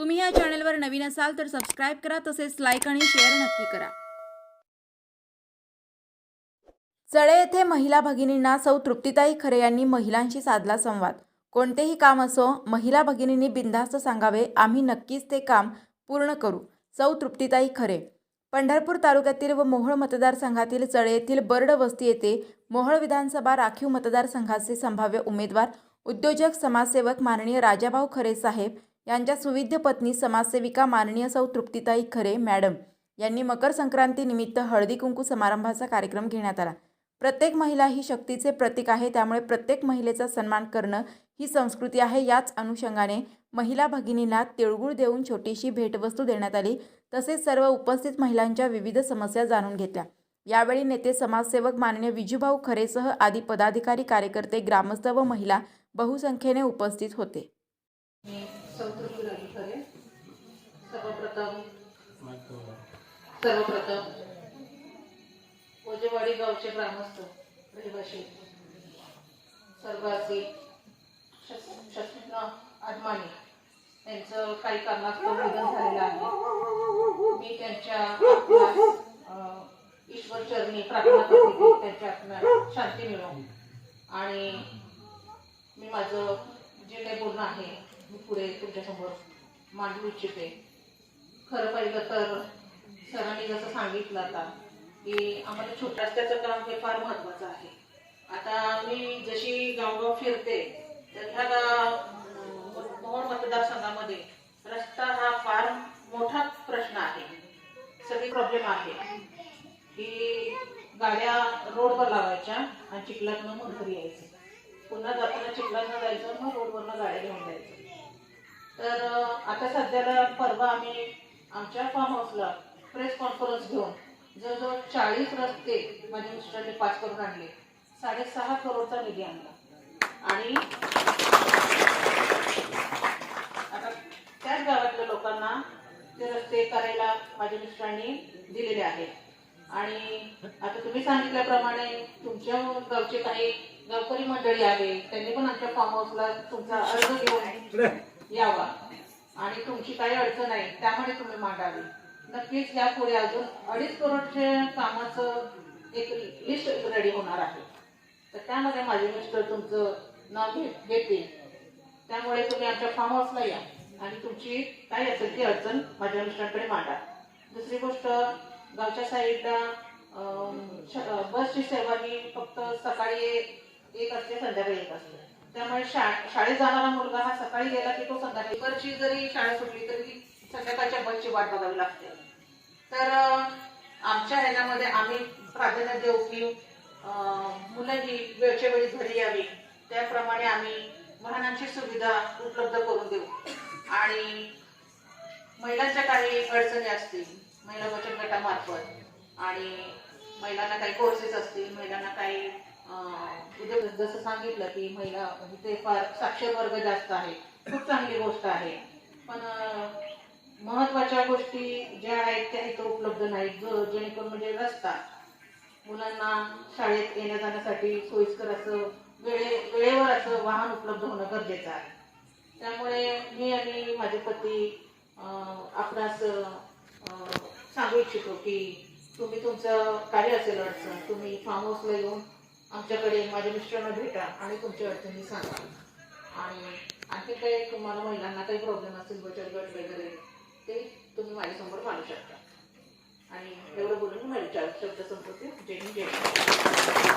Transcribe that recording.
तुम्ही या चॅनलवर नवीन असाल तर सबस्क्राईब करा तसेच लाईक आणि शेअर नक्की करा. चळे येथे महिला भगिनींना सौ तृप्तीताई खरे यांनी महिलांशी साधला संवाद. कोणतेही काम असो महिला भगिनींनी बिनधास्त सांगावे आम्ही नक्कीच ते काम पूर्ण करू सौ तृप्तीताई खरे. पंढरपूर तालुक्यातील व मोहोळ मतदारसंघातील चळे येथील बर्ड वस्ती येथे मोहोळ विधानसभा राखीव मतदारसंघाचे संभाव्य उमेदवार उद्योजक समाजसेवक माननीय राजाभाऊ खरे साहेब यांच्या सुविध्य पत्नी समाजसेविका माननीय सौ तृप्तीताई खरे मॅडम यांनी मकर संक्रांतीनिमित्त हळदी कुंकू समारंभाचा कार्यक्रम घेण्यात आला. प्रत्येक महिला ही शक्तीचे प्रतीक आहे त्यामुळे प्रत्येक महिलेचा सन्मान करणं ही संस्कृती आहे. याच अनुषंगाने महिला भगिनींना तिळगुळ देऊन छोटीशी भेटवस्तू देण्यात आली. तसेच सर्व उपस्थित महिलांच्या विविध समस्या जाणून घेतल्या. यावेळी नेते समाजसेवक माननीय विजूभाऊ खरेसह आदी पदाधिकारी कार्यकर्ते ग्रामस्थ व महिला बहुसंख्येने उपस्थित होते. मी संतोषी राणी खरे सर्वप्रथम सर्वप्रथम ओजेवाडी गावचे ग्रामस्थ रहिवाशी सर्वासी शस्त्रज्ञ आडमाणी त्यांचं काही कारणास्तव निधन झालेलं आहे. मी त्यांच्या ईश्वर चरणी प्रार्थना करते की त्यांच्या आत्म्यास शांती मिळो. आणि मी माझं जे काही बोलणं आहे मी पुढे तुमच्यासमोर मांडू इच्छिते. खरं पाहिलं तर सरांनी जसं सांगितलं आता की आम्हाला छोट्या रस्त्याचं काम हे फार महत्त्वाचं आहे. आता मी जशी गावगाव फिरते तर ह्या मोहोळ मतदारसंघामध्ये रस्ता हा फार मोठा प्रश्न आहे. सगळी प्रॉब्लेम आहे. की गाड्या रोडवर लावायच्या आणि चिखलातनं मग घरी यायचं. पुन्हा जाताना चिखलातनं जायचं मग रोडवरनं गाड्या घेऊन जायचं. तर आता सध्याला परवा आम्ही आमच्या फार्म हाऊसला प्रेस कॉन्फरन्स घेऊन जवळजवळ चाळीस रस्ते माझ्या मिस्टरांनी पाच करून आणले. साडेसहा करोडचा निधी आणला. आणि आता त्याच गावातल्या लोकांना ते रस्ते करायला माझ्या मिस्टरांनी दिलेले आहेत. आणि आता तुम्ही सांगितल्याप्रमाणे तुमच्या गावचे काही गावकरी मंडळी आहे त्यांनी पण आमच्या फार्म हाऊसला तुमचा अर्ज घेऊन यावा. आणि तुमची काही अडचण आहे त्यामध्ये तुम्ही मांडावी. नक्कीच यापुढे अजून अडीच करोडच्या कामाचं एक लिस्ट रेडी होणार आहे. तर त्यामध्ये माझे मिस्टर तुमचं नाव घेत घेतील. त्यामुळे तुम्ही आमच्या फार्म हाऊसला या आणि तुमची काय असेल ती अडचण माझ्या मिस्टरांकडे मांडा. दुसरी गोष्ट गावच्या साईडला बसची सेवा ही फक्त सकाळी एक असते संध्याकाळी एक असते. त्यामुळे शाळेत जाणारा मुलगा हा सकाळी गेला की तो संध्याकाळी. जरी शाळा सुटली तरी संध्याकाळच्या बसची वाट बघावी लागते. तर आमच्या ह्याच्यामध्ये आम्ही प्राधान्य देऊ की मुलं ही वेळच्या वेळी घरी यावी. त्याप्रमाणे आम्ही वाहनांची सुविधा उपलब्ध करून देऊ. आणि महिलांच्या काही अडचणी असतील महिला बचत गटामार्फत आणि महिलांना काही कोर्सेस असतील महिलांना काही जसं सांगितलं की महिला इथे फार साक्षर वर्ग जास्त आहे. खूप चांगली गोष्ट आहे. पण महत्त्वाच्या गोष्टी ज्या आहेत त्या इथं उपलब्ध नाहीत. जो जेणेकरून म्हणजे रस्ता मुलांना शाळेत येण्या जाण्यासाठी सोयीस्कर असं वेळे वेळेवर असं वाहन उपलब्ध होणं गरजेचं आहे. त्यामुळे मी आणि माझे पती आपणास सांगू इच्छितो की तुम्ही तुमचं कार्य असेल अडचण तुम्ही फार्म हाऊसला येऊन आमच्याकडे माझ्या मिस्टरांना भेटा आणि तुमच्या अडचणी सांगा. आणि आणखी काही तुम्हाला महिलांना काही प्रॉब्लेम असतील बचत गट वगैरे ते तुम्ही माझ्यासमोर मांडू शकता. आणि एवढं बोलून माझे चार शब्द संपत्ती जय जय